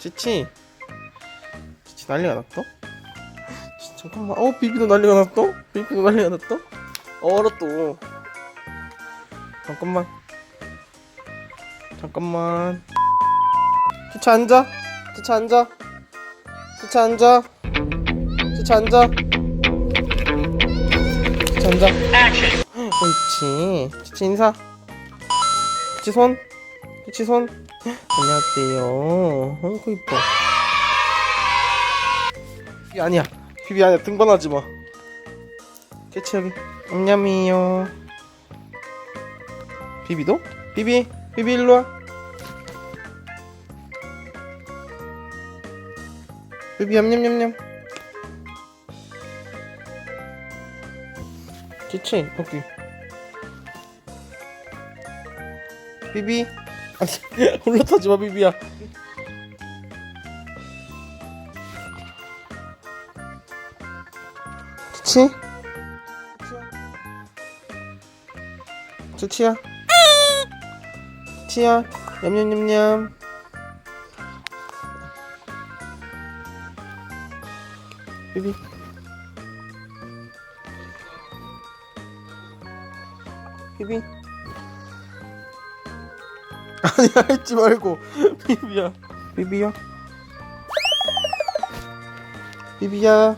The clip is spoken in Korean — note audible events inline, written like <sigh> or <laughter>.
치치. 치치 난리가 났어? 치, 잠깐만. 어 비비도 난리가 났어? 비비도 난리가 났어? 얼어 또. 잠깐만. 잠깐만. 치치 앉아. 치치 앉아. 치치 앉아. 치치 앉아. 치치 앉아. 옳지 치치 인사. 치치 손 치치 손 안녕하세요. 어이구 이뻐. 아니야. 비비 아니야. 등반하지 마. 치치 여기. 냠냠이요. 비비도? 비비? 비비 일로와. 비비 냠냠냠냠. 치치 여기. 비비 <laughs> 올라타지 마 비비야. 치치? 치치야? 치치야? 냠냠냠냠. 비비. 비비 아니야 했지 말고. <laughs> 비비야. 비비야. 비비야